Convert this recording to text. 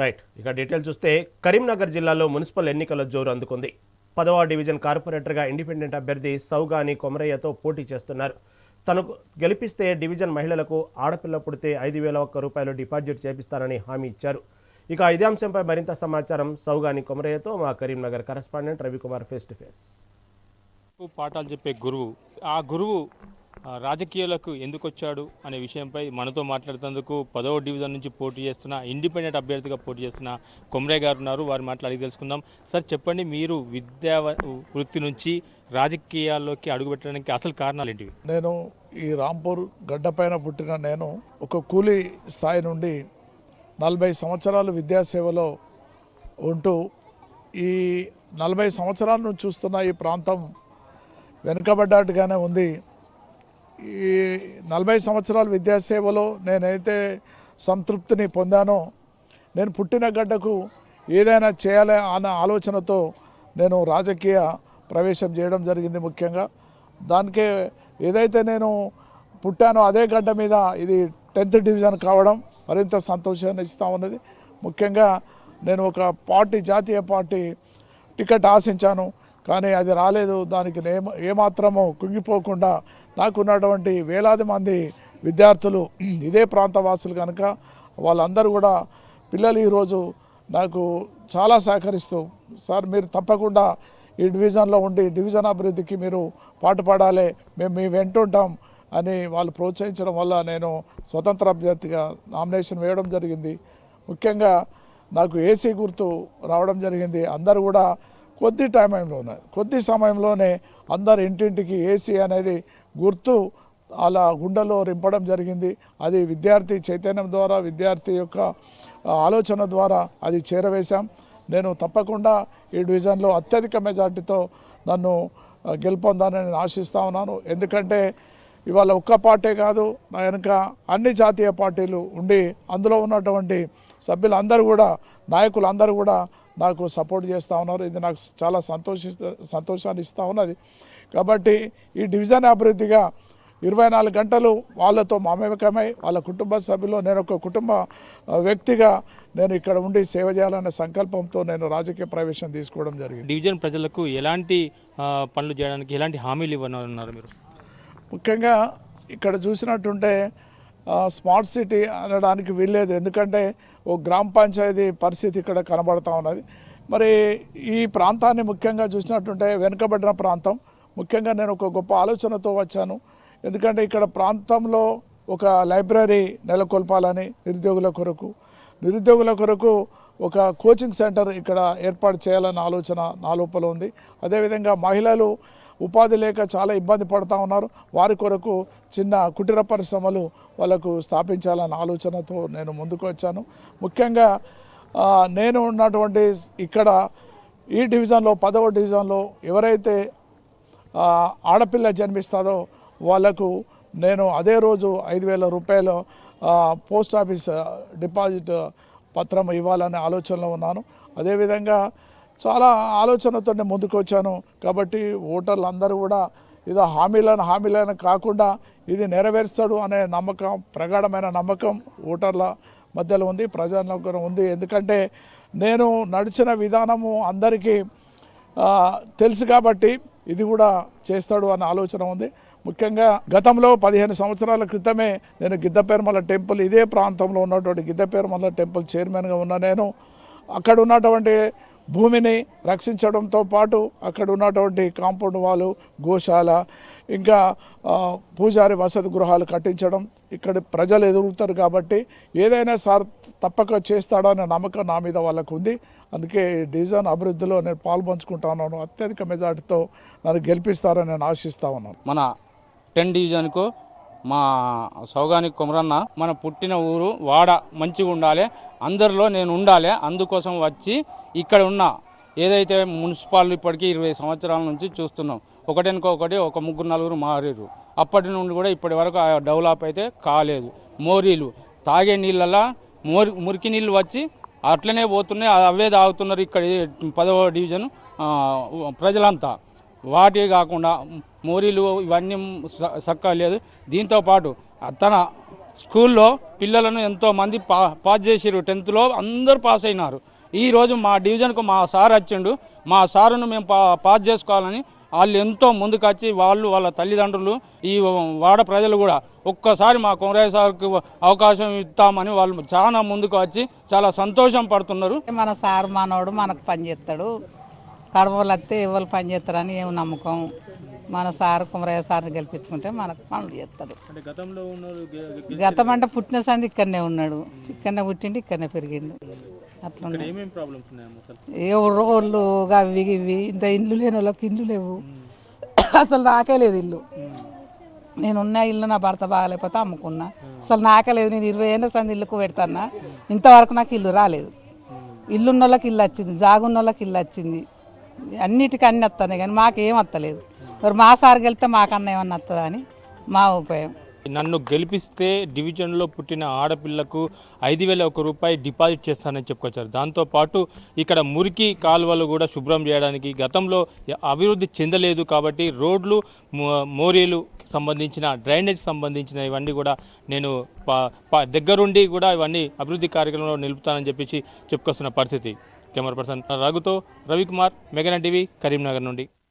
Right. ఇక detail చూస్తే కరీంనగర్ జిల్లాలో మున్సిపల్ ఎన్నికల జోరు అందుకుంది. పదవ డివిజన్ కార్పొరేటర్గా ఇండిపెండెంట్ అభ్యర్థి సౌగాని కొమరయ్యతో పోటీ చేస్తున్నారు. తనకు గెలిపిస్తే డివిజన్ మహిళలకు ఆడపిల్ల పుడితే ఐదు వేల ఒక్క రూపాయలు డిపాజిట్ చేపిస్తానని హామీ ఇచ్చారు. ఇక ఇదే అంశంపై మరింత సమాచారం సౌగాని కొమరయ్యతో మా Karimnagar correspondent Ravikumar face to face. పాఠాలు చెప్పే గురువు. ఆ గురువు రాజకీయాలకు ఎందుకు వచ్చాడు అనే విషయంపై మనతో మాట్లాడుతున్నందుకు పదవ డివిజన్ నుంచి పోటీ చేస్తున్న ఇండిపెండెంట్ అభ్యర్థిగా పోటీ చేస్తున్న కొమరయ్య గారు ఉన్నారు. వారి మాట్లాడి తెలుసుకుందాం. సార్ చెప్పండి మీరు విద్యా వృత్తి నుంచి రాజకీయాల్లోకి అడుగుపెట్టడానికి అసలు కారణాలు ఏంటివి? నేను ఈ రాంపూర్ గడ్డపైన పుట్టిన నేను ఒక కూలీ స్థాయి నుండి నలభై సంవత్సరాలు విద్యాసేవలో ఉంటూ ఈ నలభై సంవత్సరాల నుంచి చూస్తున్న ఈ ప్రాంతం వెనుకబడ్డట్టుగానే ఉంది. ఈ నలభై సంవత్సరాల విద్యాసేవలో నేనైతే సంతృప్తిని పొందానో నేను పుట్టిన గడ్డకు ఏదైనా చేయాలి అన్న ఆలోచనతో నేను రాజకీయ ప్రవేశం చేయడం జరిగింది ముఖ్యంగా. దానికే ఏదైతే నేను పుట్టానో అదే గడ్డ మీద ఇది టెన్త్ డివిజన్ కావడం మరింత సంతోషాన్ని ఇస్తూ ఉన్నది. ముఖ్యంగా నేను ఒక పార్టీ జాతీయ పార్టీ టికెట్ ఆశించాను. కానీ అది రాలేదు. దానికి నేమ ఏమాత్రము కుంగిపోకుండా నాకున్నటువంటి వేలాది మంది విద్యార్థులు ఇదే ప్రాంత వాసులు కనుక వాళ్ళందరూ కూడా పిల్లలు ఈరోజు నాకు చాలా సహకరిస్తూ సార్ మీరు తప్పకుండా ఈ డివిజన్లో ఉండి డివిజన్ అభివృద్ధికి మీరు పాటుపడాలి మేము మీ వెంటుంటాం అని వాళ్ళు ప్రోత్సహించడం వల్ల నేను స్వతంత్ర అభ్యర్థిగా నామినేషన్ వేయడం జరిగింది. ముఖ్యంగా నాకు ఏసీ గుర్తు రావడం జరిగింది. అందరూ కూడా కొద్ది టైంలోనే కొద్ది సమయంలోనే అందరు ఇంటింటికి ఏసీ అనేది గుర్తు అలా గుండెలో రింపడం జరిగింది. అది విద్యార్థి చైతన్యం ద్వారా విద్యార్థి యొక్క ఆలోచన ద్వారా అది చేరవేశాం. నేను తప్పకుండా ఈ డివిజన్లో అత్యధిక మెజార్టీతో నన్ను గెలుపొందానని నేను ఆశిస్తా ఉన్నాను. ఎందుకంటే ఇవాళ ఒక్క పార్టీ కాదు నా వెనుక అన్ని జాతీయ పార్టీలు ఉండి అందులో ఉన్నటువంటి సభ్యులందరూ కూడా నాయకులు అందరూ కూడా నాకు సపోర్ట్ చేస్తూ ఉన్నారు. ఇది నాకు చాలా సంతోషి సంతోషాన్ని ఇస్తూ ఉన్నది. కాబట్టి ఈ డివిజన్ అభివృద్ధిగా ఇరవై నాలుగు గంటలు వాళ్ళతో మమేకమై వాళ్ళ కుటుంబ సభ్యులు నేను ఒక కుటుంబ వ్యక్తిగా నేను ఇక్కడ ఉండి సేవ చేయాలనే సంకల్పంతో నేను రాజకీయ ప్రవేశం తీసుకోవడం జరిగింది. డివిజన్ ప్రజలకు ఎలాంటి పనులు చేయడానికి ఎలాంటి హామీలు ఇవ్వనున్నారు మీరు? ముఖ్యంగా ఇక్కడ చూసినట్టుంటే స్మార్ట్ సిటీ అనడానికి వీల్లేదు. ఎందుకంటే ఓ గ్రామ పంచాయతీ పరిస్థితి ఇక్కడ కనబడతా ఉన్నది. మరి ఈ ప్రాంతాన్ని ముఖ్యంగా చూసినట్టుంటే వెనుకబడిన ప్రాంతం. ముఖ్యంగా నేను ఒక గొప్ప ఆలోచనతో వచ్చాను. ఎందుకంటే ఇక్కడ ప్రాంతంలో ఒక లైబ్రరీ నెలకొల్పాలని నిరుద్యోగుల కొరకు నిరుద్యోగుల కొరకు ఒక కోచింగ్ సెంటర్ ఇక్కడ ఏర్పాటు చేయాలన్న ఆలోచన నా లోపల ఉంది. అదేవిధంగా మహిళలు ఉపాధి లేక చాలా ఇబ్బంది పడుతూ ఉన్నారు. వారి కొరకు చిన్న కుటీర పరిశ్రమలు వాళ్ళకు స్థాపించాలన్న ఆలోచనతో నేను ముందుకు వచ్చాను. ముఖ్యంగా నేను ఉన్నటువంటి ఇక్కడ ఈ డివిజన్లో పదవ డివిజన్లో ఎవరైతే ఆడపిల్ల జన్మిస్తుందో వాళ్ళకు నేను అదే రోజు ఐదు వేల రూపాయలు పోస్ట్ ఆఫీస్ డిపాజిట్ పత్రం ఇవ్వాలనే ఆలోచనలో ఉన్నాను. అదేవిధంగా చాలా ఆలోచనతో ముందుకు వచ్చాను కాబట్టి ఓటర్లు అందరూ కూడా ఇది హామీలను హామీలను కాకుండా ఇది నెరవేర్స్తాడు అనే నమ్మకం ప్రగాఢమైన నమ్మకం ఓటర్ల మధ్యలో ఉంది ప్రజల్లో ఉంది. ఎందుకంటే నేను నడిచిన విధానము అందరికీ తెలుసు కాబట్టి ఇది కూడా చేస్తాడు అన్న ఆలోచన ఉంది. ముఖ్యంగా గతంలో పదిహేను సంవత్సరాల క్రితమే నేను గిద్దపేరుమల టెంపుల్ ఇదే ప్రాంతంలో ఉన్నటువంటి గిద్దపేరుమల టెంపుల్ చైర్మన్గా ఉన్న నేను. అక్కడ ఉన్నటువంటి భూమిని రక్షించడంతో పాటు అక్కడ ఉన్నటువంటి కాంపౌండ్ వాళ్ళు గోశాల ఇంకా పూజారి వసతి గృహాలు కట్టించడం ఇక్కడ ప్రజలు ఎదుగుతారు కాబట్టి ఏదైనా సార్ తప్పక చేస్తాడనే నమ్మకం నా మీద వాళ్ళకు ఉంది. అందుకే ఈ డివిజన్ అభివృద్ధిలో నేను పాల్పంచుకుంటాను అత్యధిక మెజార్టీతో నన్ను గెలిపిస్తారని నేను ఆశిస్తా ఉన్నాను. మన టెన్ డివిజన్కు మా సౌగాని కుమరన్న మన పుట్టిన ఊరు వాడ మంచిగా ఉండాలి అందరిలో నేను ఉండాలి. అందుకోసం వచ్చి ఇక్కడ ఉన్న ఏదైతే మున్సిపాలిటీ ఇప్పటికీ ఇరవై సంవత్సరాల నుంచి చూస్తున్నాం ఒకటెనుక ఒకటి ఒక ముగ్గురు నలుగురు మారారు. అప్పటి నుండి కూడా ఇప్పటి వరకు ఆ డెవలప్ అయితే కాలేదు. మోరీలు తాగే నీళ్ళలా మోరి మురికి నీళ్ళు వచ్చి అట్లనే పోతున్నాయి అవే తాగుతున్నారు ఇక్కడ పదవ డివిజన్ ప్రజలంతా. వాటి కాకుండా మోరీలు ఇవన్నీ స- చక్కగా లేదు. దీంతో పాటు తన స్కూల్లో పిల్లలను ఎంతోమంది పా పాస్ చేసిరు టెన్త్లో అందరూ పాస్ అయినారు. ఈ రోజు మా డివిజన్కు మా సార్ వచ్చిండు. మా సారును మేము పా పాస్ చేసుకోవాలని వాళ్ళు ఎంతో ముందుకు వచ్చి వాళ్ళు వాళ్ళ తల్లిదండ్రులు ఈ వాడ ప్రజలు కూడా ఒక్కసారి మా కొమరయ్య సార్కి అవకాశం ఇస్తామని వాళ్ళు చాలా ముందుకు వచ్చి చాలా సంతోషం పడుతున్నారు. మన సార్ మనోడు మనకు పని చేస్తాడు. కడవలు వస్తే ఎవరు పని చేస్తారని ఏం నమ్మకం. మన సార్ కుమరయ్య సార్ని గెలిపించుకుంటే మనకు పనులు చేస్తాడు. అంటే గతంలో గతం అంటే పుట్టిన సంది ఇక్కడనే ఉన్నాడు. ఇక్కడనే పుట్టిండు ఇక్కడనే పెరిగిండు. అట్లా ఏ రోళ్ళు అవి ఇవి ఇంత ఇండ్లు లేని వాళ్ళకి ఇండ్లు లేవు. అసలు నాకే లేదు ఇల్లు. నేనున్న ఇల్లు నా భర్త బాగాలేకపోతే అమ్ముకున్నా. అసలు నాకే లేదు. నేను ఇరవై ఏళ్ళ సంది ఇల్లుకు పెడతానా ఇంతవరకు నాకు ఇల్లు రాలేదు. ఇల్లు ఉన్న వాళ్ళకి ఇల్లు వచ్చింది. జాగున్న వాళ్ళకి ఇల్లు వచ్చింది. అన్నిటికీ అన్ని వస్తున్నాయి కానీ మాకేం వస్తలేదు మరి మా సార్ వెళ్తే మాకన్నా ఏమన్నా వస్తుందా అని? మా ఉపాయం నన్ను గెలిపిస్తే డివిజన్లో పుట్టిన ఆడపిల్లకు ఐదు వేల ఒక రూపాయి డిపాజిట్ చేస్తానని చెప్పుకొచ్చారు. దాంతోపాటు ఇక్కడ మురికి కాలువలు కూడా శుభ్రం చేయడానికి గతంలో అభివృద్ధి చెందలేదు కాబట్టి రోడ్లు మోరీలు సంబంధించిన డ్రైనేజ్ సంబంధించిన ఇవన్నీ కూడా నేను ప- ప- దగ్గరుండి కూడా ఇవన్నీ అభివృద్ధి కార్యక్రమంలో నిలుపుతానని చెప్పేసి చెప్పుకొస్తున్న పరిస్థితి. కెమెరా పర్సన్ రఘుతో రవికుమార్ మెగన టీవీ కరీంనగర్ నుండి.